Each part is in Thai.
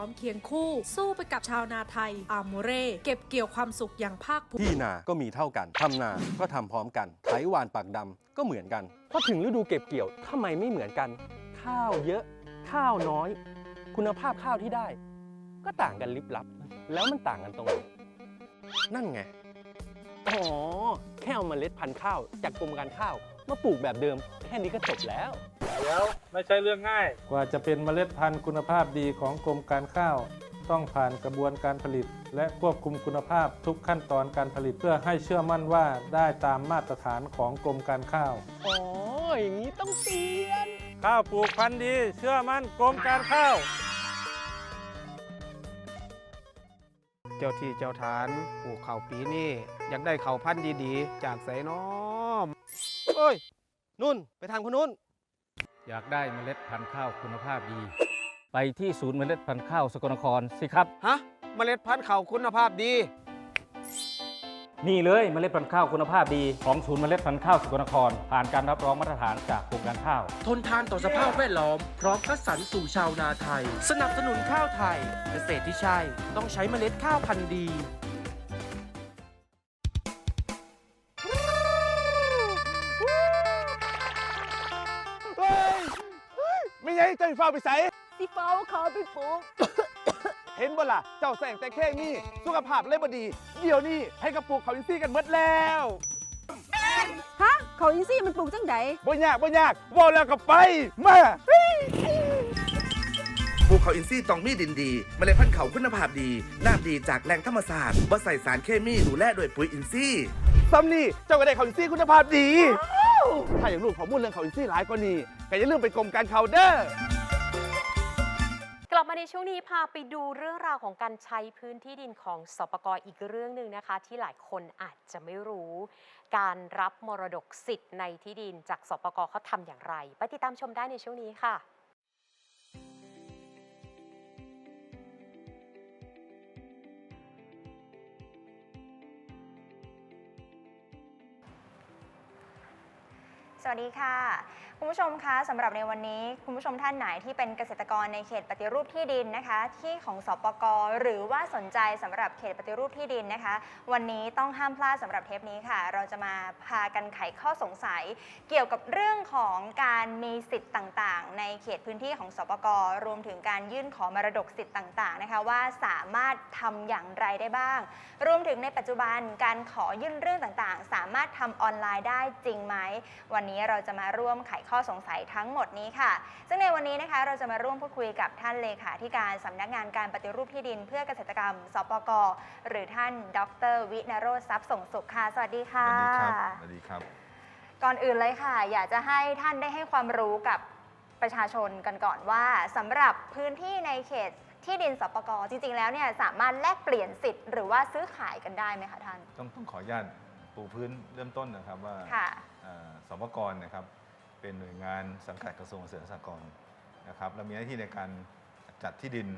ร้อมเคียงคู่ สู้ไปกับชาวนาไทย อาโมเร่ เก็บเกี่ยวความสุขอย่างภาคภูมิที่นาก็มีเท่ากันทำนาก็ทำพร้อมกันไถหวานปากดำก็เหมือนกันพอถึงฤดูเก็บเกี่ยวทำไมไม่เหมือนกัน ข้าวเยอะ ข้าวน้อย คุณภาพข้าวที่ได้ ก็ต่างกันลิบลับ แล้วมันต่างกันตรงไหนนั่นไงอ๋อแค่เอาเมล็ดพันธุ์ข้าวจากกรมการข้าว มาปลูกแบบเดิม แค่นี้ก็จบแล้ว เดี๋ยวไม่ใช่เรื่องง่าย กว่าจะเป็นเมล็ดพันธุ์คุณภาพดีของกรมการข้าว ต้องผ่านกระบวนการผลิต และควบคุมคุณภาพทุกขั้นตอนการผลิตเพื่อให้เชื่อมั่นว่าได้ตามมาตรฐานของกรมการข้าว อ๋อ อย่างนี้ต้องเปลี่ยน ข้าวปลูกพันธุ์ดี เชื่อมั่นกรมการข้าว เจ้าที่เจ้าฐานปลูกข้าวปีนี้อยากได้ข้าวพันธุ์ดีๆ จากไสน้อมเอ้ยนุ่นไปทางคนนู้น อยากได้เมล็ดพันธุ์ข้าวคุณภาพดี ไปที่ศูนย์เมล็ดพันธุ์ข้าวสกลนครสิครับ ฮะเมล็ดพันธุ์ข้าวคุณภาพดี นี่เลยเมล็ดพันธุ์ข้าวคุณภาพดีของศูนย์เมล็ดพันธุ์ข้าวสกลนคร ผ่านการรับรองมาตรฐานจากกรมการข้าว ทนทานต่อสภาพแวดล้อม พร้อมคัดสรรสู่ชาวนาไทย สนับสนุนข้าวไทย เกษตรที่ใช่ ต้องใช้เมล็ดข้าวพันธุ์ดี เจ้าฟ้าไปใส่สิฟ้าเขาไปปลูกเห็นบ่ล่ะ เจ้าแสงแต่แค่นี้สุขภาพเลยบ่ดี เดี๋ยวนี้ให้กระปุกเขาอินซี่กันหมดแล้วฮะเขาอินซี่มันปลูกจังไดบ่ยากบ่ยากว่าแล้วก็ไปมาภูเขาอินทรีย์ต้องมีดินดีเมล็ดพันธุ์เขาคุณภาพดีน้ำดีจากแหล่งธรรมศาสตร์บ่ใส่สารเคมีดูแลโดวยปุ๋ยอินทรีย์ซัมนี่เจ้าก็ได้เขาอินซี่คุณภาพดี ถ้าอยากรู้ข้อมูลเรื่องเขาอินซี่หลายกว่านี้ก็อย่าลืมไปกรมการเขาเด้อกลับมาในช่วงนี้พาไปดูเรื่องราวของการใช้พื้นที่ดินของสปกรอีกเรื่องหนึ่งนะคะ ที่หลายคนอาจจะไม่รู้ การรับมรดกสิทธิ์ในที่ดินจากสปกเขาทำอย่างไร ไปติดตามชมได้ในช่วงนี้ค่ะ สวัสดีค่ะ คุณผู้ชมคะสำหรับในวันนี้ คุณผู้ชมท่านไหนที่เป็นเกษตรกรในเขตปฏิรูปที่ดินนะคะ ที่ของสปกหรือว่าสนใจสำหรับเขตปฏิรูปที่ดินนะคะ วันนี้ต้องห้ามพลาดสำหรับเทปนี้ค่ะ เราจะมาพากันไขข้อสงสัย เกี่ยวกับเรื่องของการมีสิทธิ์ต่างๆ ในเขตพื้นที่ของสปกรวมถึงการยื่นขอมรดกสิทธิ์ต่างๆนะคะ ว่าสามารถทำอย่างไรได้บ้าง รวมถึงในปัจจุบันการขอยื่นเรื่องต่างๆ สามารถทำออนไลน์ได้จริงไหมวันนี้เราจะมาร่วมไขข้อสงสัยทั้งหมดนี้ค่ะ ซึ่งในวันนี้นะคะเราจะมาร่วมพูดคุยกับท่านเลขาธิการสำนักงานการปฏิรูปที่ดินเพื่อเกษตรกรรม สปก หรือท่าน ดร วินโรจน์ทรัพย์ส่งสุขค่ะ สวัสดีค่ะสวัสดีครับ ก่อนอื่นเลยค่ะ อยากจะให้ท่านได้ให้ความรู้กับประชาชนกันก่อนว่าสำหรับพื้นที่ในเขตที่ดินสปกจริง ๆ แล้วเนี่ยสามารถแลกเปลี่ยนสิทธิ์หรือว่าซื้อขายกันได้ไหมคะท่าน ต้องต้องขออนุญาตปูพื้นเริ่มต้นนะครับว่า ค่ะเอ่อ สมกรนะครับเป็นหน่วยงานสังกัดกระทรวงเกษตรและสหกรณ์นะครับและมีหน้าที่ในการจัดที่ดิน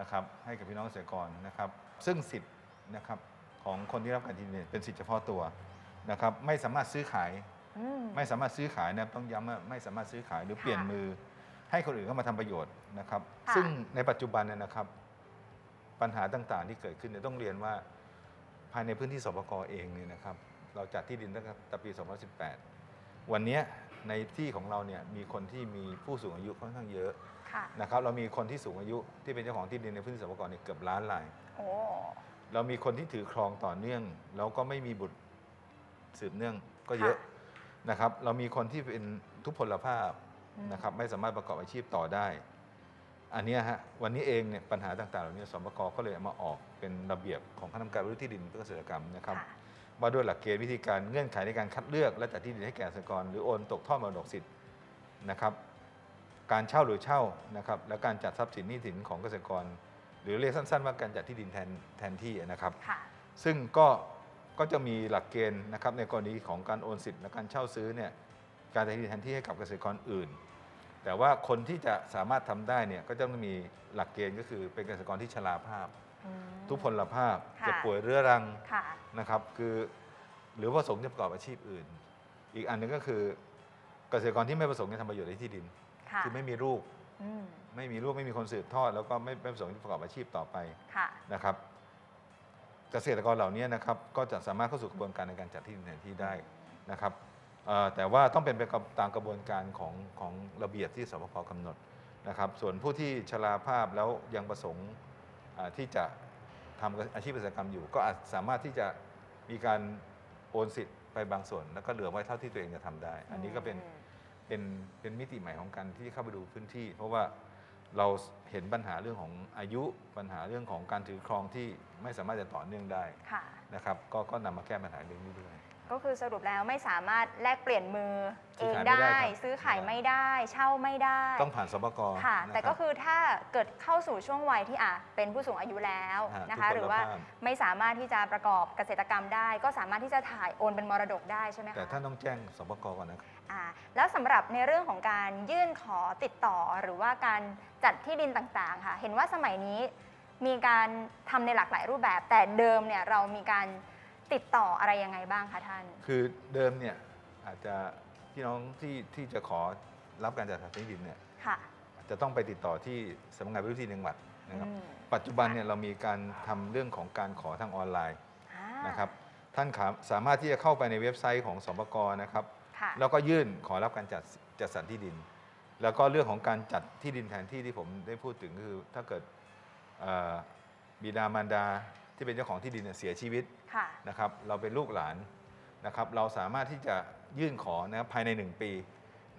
นะครับให้กับพี่น้องเกษตรกรนะครับ ซึ่งสิทธิ์นะครับของคนที่รับการที่ดินเนี่ยเป็นสิทธิเฉพาะตัวนะครับไม่สามารถซื้อขายอืมไม่สามารถซื้อขายนะต้องย้ำว่าไม่สามารถซื้อขายหรือค่ะเปลี่ยนมือ ให้คนอื่นเข้ามาทำประโยชน์นะครับค่ะซึ่งในปัจจุบันเนี่ยนะครับปัญหาต่างๆที่เกิดขึ้นเนี่ยต้องเรียนว่าภายในพื้นที่สปกเองเนี่ยนะครับ เราจัดที่ดินตั้งแต่ปี 2018 วันเนี้ยในที่ของเราเนี่ยมีคนที่มีผู้สูงอายุค่อนข้างเยอะค่ะนะครับเรามีคนที่สูงอายุที่เป็นเจ้าของที่ดินในพื้นที่สปกเนี่ยเกือบล้านรายโอ้เรามีคนที่ถือครองต่อเนื่อง แล้วก็ไม่มีบุตรสืบเนื่องก็เยอะนะครับ เรามีคนที่เป็นทุพพลภาพอืมนะครับไม่สามารถประกอบอาชีพต่อได้ อันเนี้ยฮะวันนี้เองเนี่ยปัญหาต่างๆเหล่านี้สมกก็เลยเอามาออกเป็นระเบียบของคณะกรรมการบริหารที่ดินเพื่อเกษตรกรรมนะครับค่ะ ว่าด้วยหลักเกณฑ์วิธีการเงื่อนไขในการคัดเลือก และจัดที่ดินให้แก่เกษตรกรหรือโอนตกทอดมรดกสิทธิ์นะครับ การเช่าหรือเช่านะครับ และการจัดทรัพย์สินหนี้สินของเกษตรกร หรือเรียกสั้น ๆ ว่าการจัดที่ดินแทนแทนที่นะครับ ค่ะ ซึ่งก็ก็จะมีหลักเกณฑ์นะครับในกรณีของการโอนสิทธิ์และการเช่าซื้อเนี่ยการจัดที่ดินแทนที่ให้กับเกษตรกรอื่น แต่ว่าคนที่จะสามารถทำได้เนี่ยก็จะต้องมีหลักเกณฑ์ก็คือเป็นเกษตรกรที่ชราภาพอืม ทุพพลภาพค่ะ เจ็บป่วยเรื้อรังค่ะ นะครับ คือหรือว่าประสงค์จะประกอบอาชีพอื่น อีกอันหนึงก็คือเกษตรกรที่ไม่ประสงค์จะทำประโยชน์ในที่ดินค่ะคือไม่มีลูกอืมไม่มีลูกไม่มีคนสืบทอด แล้วก็ไม่ไม่ประสงค์จะประกอบอาชีพต่อไปค่ะ นะครับ เกษตรกรเหล่านี้นะครับก็จะสามารถเข้าสู่กระบวนการในการจัดที่ดินแทนที่ได้นะครับเอ่อแต่ว่าต้องเป็นไปกับตามกระบวนการของของระเบียบที่สปพกำหนดนะครับ ส่วนผู้ที่ชราภาพแล้วยังประสงค์อ่า ที่จะทำอาชีพเกษตรกรรมอยู่ ก็อาจสามารถที่จะมีการโอนสิทธิ์ไปบางส่วน แล้วก็เหลือไว้เท่าที่ตัวเองจะทำได้ อันนี้ก็เป็นเป็นเป็นมิติใหม่ของการที่เข้าไปดูพื้นที่ เพราะว่าเราเห็นปัญหาเรื่องของอายุปัญหาเรื่องของการถือครองที่ไม่สามารถจะต่อเนื่องได้ค่ะนะครับ ก็ก็นำมาแก้ปัญหาเรื่องนี้ด้วย ก็คือสรุปแล้วไม่สามารถแลกเปลี่ยนมือซื้เอองขายไม่ได้ได้ครับซื้อขายไม่ได้ เช่าไม่ได้ ต้องผ่านสปกค่ะนะแต่รัก็บคือถ้าเกิดเข้าสู่ช่วงวัยที่อะเป็นผู้สูงอายุแล้วฮะนะคะทุกพลหรือว่าภาพไม่สามารถที่จะประกอบเกษตรกรรมได้ ก็สามารถที่จะถ่ายโอนเป็นมรดกได้ใช่ไหมคะแต่ท่านต้องแจ้งสปกก่อนนะครับอ่าแล้วสำหรับในเรื่องของการยื่นขอติดต่อหรือว่าการจัดที่ดินต่างๆค่ะ เห็นว่าสมัยนี้มีการทำในหลากหลายรูปแบบ แต่เดิมเนี่ยเรามีการ ติดต่ออะไรยังไงบ้างคะท่าน คือเดิมเนี่ยอาจจะพี่น้องที่ที่จะขอรับการจัดสรรที่ดินเนี่ยค่ะ จะต้องไปติดต่อที่สำนักงานพื้นที่จังหวัดนะครับ อืม ปัจจุบันเนี่ยเรามีการทำเรื่องของการขอทางออนไลน์อ่านะครับ ท่านขาสามารถที่จะเข้าไปในเว็บไซต์ของสปกนะครับ ค่ะ แล้วก็ยื่นขอรับการจัดจัดสรรที่ดิน แล้วก็เรื่องของการจัดที่ดินแทนที่ที่ผมได้พูดถึงคือถ้าเกิดเอ่อบิดามารดา ที่เป็นเจ้าของที่ดินเนี่ยเสียชีวิตค่ะ นะครับ เราเป็นลูกหลานนะครับ เราสามารถที่จะยื่นขอนะครับภายใน 1 ปี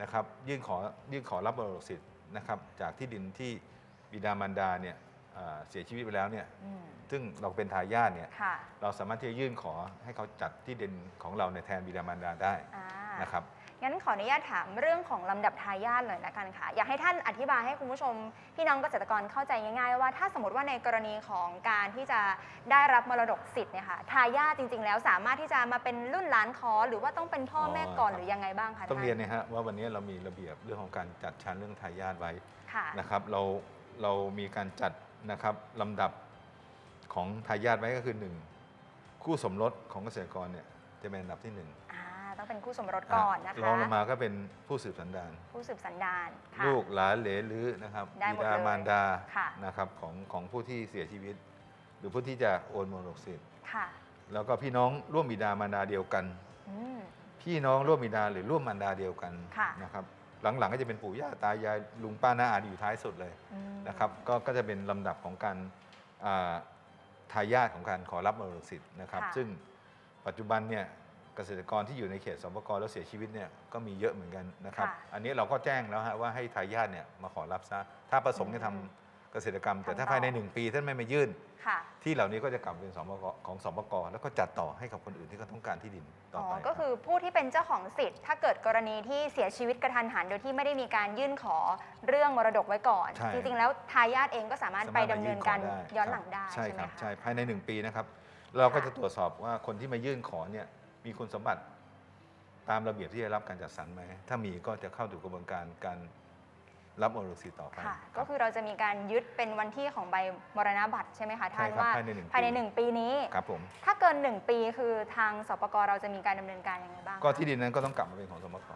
นะครับ ยื่นขอยื่นขอรับมรดกสิทธิ์นะครับ จากที่ดินที่บิดามารดาเนี่ยเอ่อเสียชีวิตไปแล้วเนี่ยอืมซึ่งเราเป็นทายาทเนี่ยค่ะเราสามารถที่จะยื่นขอให้เขาจัดที่ดินของเราในยแทนบิดามารดาได้อ่านะครับ งั้นขออนุญาตถามเรื่องของลำดับทายาทเลยนะกันค่ะ อยากให้ท่านอธิบายให้คุณผู้ชม พี่น้องเกษตรกรเข้าใจง่ายๆ ว่าถ้าสมมติว่าในกรณีของการที่จะได้รับมรดกสิทธิ์เนี่ยค่ะทายาทจริง ๆ แล้วสามารถที่จะมาเป็นรุ่นหลานขอหรือว่าต้องเป็นพ่อแม่ก่อนหรือยังไงบ้างคะต้องเรียนนะฮะว่าวันนี้เรามีระเบียบเรื่องของการจัดชั้นเรื่องทายาทไว้นะครับเราเรามีการจัดนะครับลำดับของทายาทไว้ก็คือ 1 คู่สมรสของเกษตรกรเนี่ยจะเป็นอันดับที่1 ก็เป็นคู่สมรสก่อนนะคะรองลงมาก็เป็นผู้สืบสันดาน ผู้สืบสันดานลูกหลานเหลนลือนะครับมดบิดามารดาค่ะ นะครับของของผู้ที่เสียชีวิต หรือผู้ที่จะโอนมรดกสิทธิ์ค่ะแล้วก็พี่น้องร่วมบิดามารดาเดียวกันพี่น้องร่วมบิดาหรือร่วมมารดาเดียวกันค่ะ นะครับหลังๆก็จะเป็นปู่ย่าตายายลุงป้าน้าอาอยู่ท้ายสุดเลยนะครับก็ก็จะเป็นลำดับของการทายาทของการขอรับมรดกสิทธิ์นะครับซึ่งปัจจุบันเนี่ย เกษตรกรที่อยู่ในเขตสปกรแล้วเสียชีวิตเนี่ยก็มีเยอะเหมือนกันนะครับ ค่ะอันนี้เราก็แจ้งแล้วฮะว่าให้ทายาทเนี่ยมาขอรับซะถ้าประสงค์จะทำเกษตรกรรม แต่ถ้าทำต่อ ภายในหนึ่งปีท่านไม่มายื่น ค่ะที่เหล่านี้ก็จะกลับเป็นสปกของสปกแล้วก็จัดต่อให้กับคนอื่นที่เขาต้องการที่ดินต่ออ๋อไปก็รับคือผู้ที่เป็นเจ้าของสิทธิ์ ถ้าเกิดกรณีที่เสียชีวิตกระทันหันโดยที่ไม่ได้มีการยื่นขอเรื่องมรดกไว้ก่อน ใช่จริงๆแล้วทายาทเองก็สามารถไปดำเนินการสมถมยื่ขย้อนหลังได้ใช่ใช่ไหคมรับคะ ใช่ภายในหนึ่งปีนะครับ เราก็จะตรวจสอบว่าคนที่มายื่นขอเนี่ย มีคุณสมบัติตามระเบียบที่ได้รับการจัดสรรไหม ถ้ามีก็จะเข้าสู่กระบวนการการรับมรดกสิทธิ์ต่อไป ค่ะ ก็คือเราจะมีการยึดเป็นวันที่ของใบมรณบัตรใช่ไหมคะท่านใช่ครับว่าภายในหนึ่งปี ภายในหนึ่งปีนี้ ครับผม ถ้าเกินหนึ่งปีคือทางสปกเราจะมีการดำเนินการยังไงบ้างก็คะที่ดินนั้นก็ต้องกลับมาเป็นของสมก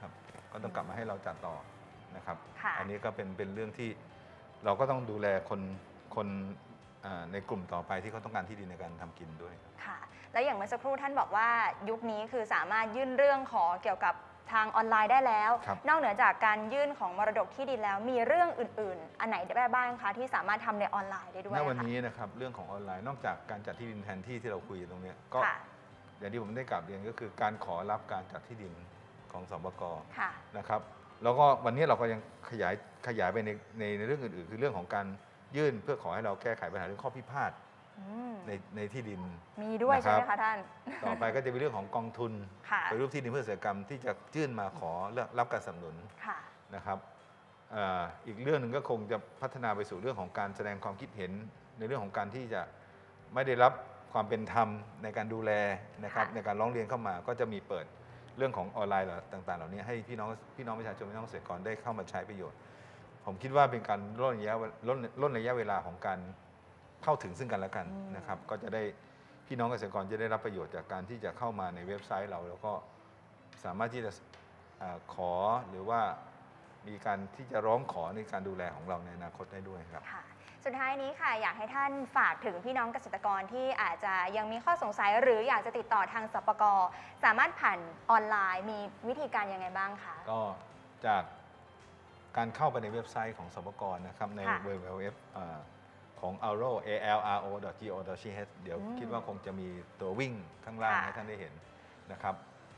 ครับ ก็ต้องกลับมาให้เราจัดต่อนะครับ ค่ะ อันนี้ก็เป็นเป็นเรื่องที่เราก็ต้องดูแลคนคนอ่า ในกลุ่มต่อไปที่เขาต้องการที่ดินในการทำกินด้วยค่ะ แล้วอย่างเมื่อสักครู่ท่านบอกว่ายุคนี้คือสามารถยื่นเรื่องขอเกี่ยวกับทางออนไลน์ได้แล้วครับนอกเหนือจากการยื่นของมรดกที่ดินแล้ว มีเรื่องอื่น ๆ อันไหนได้บ้างคะที่สามารถทำในออนไลน์ได้ด้วยณวันคะนี้นะครับเรื่องของออนไลน์นอกจากการจัดที่ดินแทนที่ที่เราคุยกันตรงเนี้ยก็ค่ะอย่างที่ผมได้กลับเรียนก็คือการขอรับการจัดที่ดินของสบกค่ะนะครับ แล้วก็วันนี้เราก็ยังขยายขยายไปในในในเรื่องอื่น ๆ คือเรื่องของการ ยื่นเพื่อขอให้เราแก้ไขปัญหาเรื่องข้อพิพาทอืมในในที่ดิน มีด้วยนะคใช่รับไหมคะท่าน ต่อไปก็จะเป็นเรื่องของกองทุนค่ะ ไปรูปที่ดินเพื่อเกษตรกรรมที่จะยื่นมาขอรับการสนับสนุนค่ะ นะครับเอ่ออีกเรื่องหนึ่งก็คงจะพัฒนาไปสู่เรื่องของการแสดงความคิดเห็น ในเรื่องของการที่จะไม่ได้รับความเป็นธรรมในการดูแลนะครับค่ะ ในการร้องเรียนเข้ามาก็จะมีเปิดเรื่องของออนไลน์เหล่าต่าง ๆ เหล่านี้ให้พี่น้องพี่น้องประชาชนพี่น้องเกษตรกรได้เข้ามาใช้ประโยชน์ ผมคิดว่าเป็นการลดระยะเวลดลดระยะเวลาของการเข้าถึงซึ่งกันและกันอืมนะครับ ก็จะได้พี่น้องเกษตรกรจะได้รับประโยชน์จากการที่จะเข้ามาในเว็บไซต์เรา แล้วก็สามารถที่จะอาขอหรือว่ามีการที่จะร้องขอในการดูแลของเราในอนาคตได้ด้วยครับค่ะสุดท้ายนี้ค่ะ อยากให้ท่านฝากถึงพี่น้องเกษตรกรที่อาจจะยังมีข้อสงสัย หรืออยากจะติดต่อทางสปกสามารถผ่านออนไลน์มีวิธีการยังไงบ้างคะก็จาก การเข้าไปในเว็บไซต์ของสปกรนะครับ ใน ค่ะเว็บเว็บอ่าของ alro alro go th เดี๋ยวอืมคิดว่าคงจะมีตัววิ่งข้างล่างค่ะ ให้ท่านได้เห็นนะครับ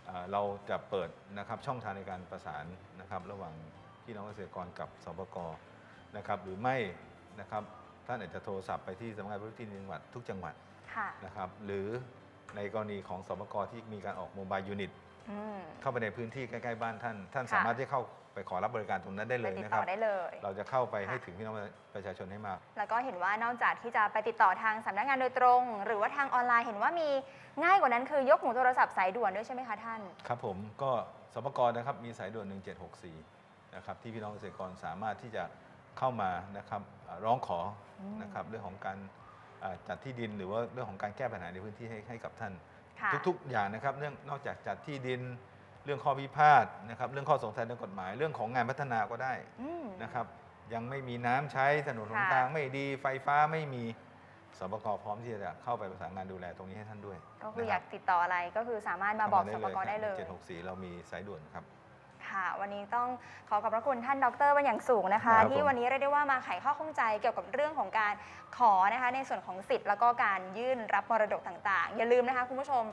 อ่าเราจะเปิดนะครับช่องทางในการประสานนะครับระหว่างพี่น้องเกษตรกรกับสปกนะครับหรือไม่นะครับท่านอาจจะโทรศัพท์ไปที่สำนักงานพื้นที่จังหวัดทุกจังหวัด ค่ะ นะครับหรือในกรณีของสปกที่มีการออกโมบายยูนิต อืม เข้าไปในพื้นที่ใกล้ ๆ บ้านท่าน ท่านค่ะ สามารถที่เข้า ไปขอรับบริการตรงนั้นได้ไปเลยติดนะคต่รัอบได้เลย เราจะเข้าไปให้ค่ะถึงพี่น้องประชาชนให้มาก แล้วก็เห็นว่านอกจากที่จะไปติดต่อทางสำนักงานโดยตรง หรือว่าทางออนไลน์เห็นว่ามีง่ายกว่านั้นคือยกหูโทรศัพท์สายด่วนด้วยใช่ไหมคะท่าน ครับผมก็สปกนะครับมีสายด่วน 1764นะครับที่พี่น้องเกษตรกรสามารถที่จะเข้ามานะครับอ่าร้องขออมนะครับเรื่องของการอ่าจัดที่ดินหรือว่าเรื่องของการแก้ปัญหาในพื้นที่ให้ให้กับท่านค่ะทุกๆอย่างนะครับเรื่องนอกจากจัดที่ดิน เรื่องข้อพิพาทนะครับเรื่องข้อสงสัยทางกฎหมาย เรื่องของงานพัฒนาก็ได้อืม นะครับ ยังไม่มีน้ำใช้ถนนหนค่ะ ทางไม่ดีไฟฟ้าไม่มีสปกพร้อมที่จะเข้าไปประสานงานดูแลตรงนี้ให้ท่านด้วยก็คืออยากติดต่ออะไรก็คือสามารถมาบอกสปกได้เลย 764 เรามีสายด่วนครับ ค่ะ วันนี้ต้องขอขอบพระคุณท่านดรเป็นอย่างสูงนะคะ ครับผม ที่วันนี้เรียกได้ว่ามาไขข้อข้องใจเกี่ยวกับเรื่องของการขอนะคะ ในส่วนของสิทธิ์แล้วก็การยื่นรับมรดกต่างๆ อย่าลืมนะคะคุณผู้ชม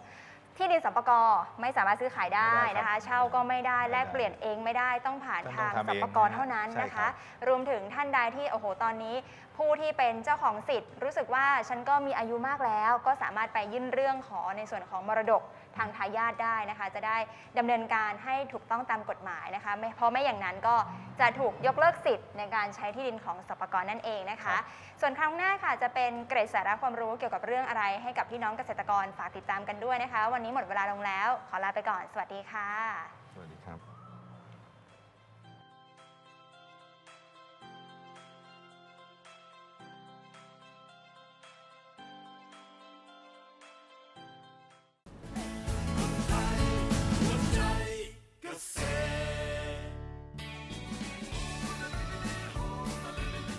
ที่ดินสปกไม่สามารถซื้อขายได้นะคะ เช่าก็ไม่ได้แลกเปลี่ยนเองไม่ได้ต้องผ่านต้ทางองสทำเองปกเท่านั้นใช่นะครัคะบรวมถึงท่านใดที่โอ้โหตอนนี้ ผู้ที่เป็นเจ้าของสิทธิ์ รู้สึกว่าฉันก็มีอายุมากแล้ว ก็สามารถไปยื่นเรื่องขอในส่วนของมรดก ทางทายาทได้นะคะ จะได้ดำเนินการให้ถูกต้องตามกฎหมายนะคะไม่เพราะไม่อย่างนั้นก็จะถูกยกเลิกสิทธิ์ในการใช้ที่ดินของสปกรนั่นเองนะคะ ส่วนครั้งหน้าค่ะจะเป็นเกร็ดสาระความรู้เกี่ยวกับเรื่องอะไร ให้กับพี่น้องเกษตรกรฝากติดตามกันด้วยนะคะ วันนี้หมดเวลาลงแล้ว ขอลาไปก่อน สวัสดีค่ะ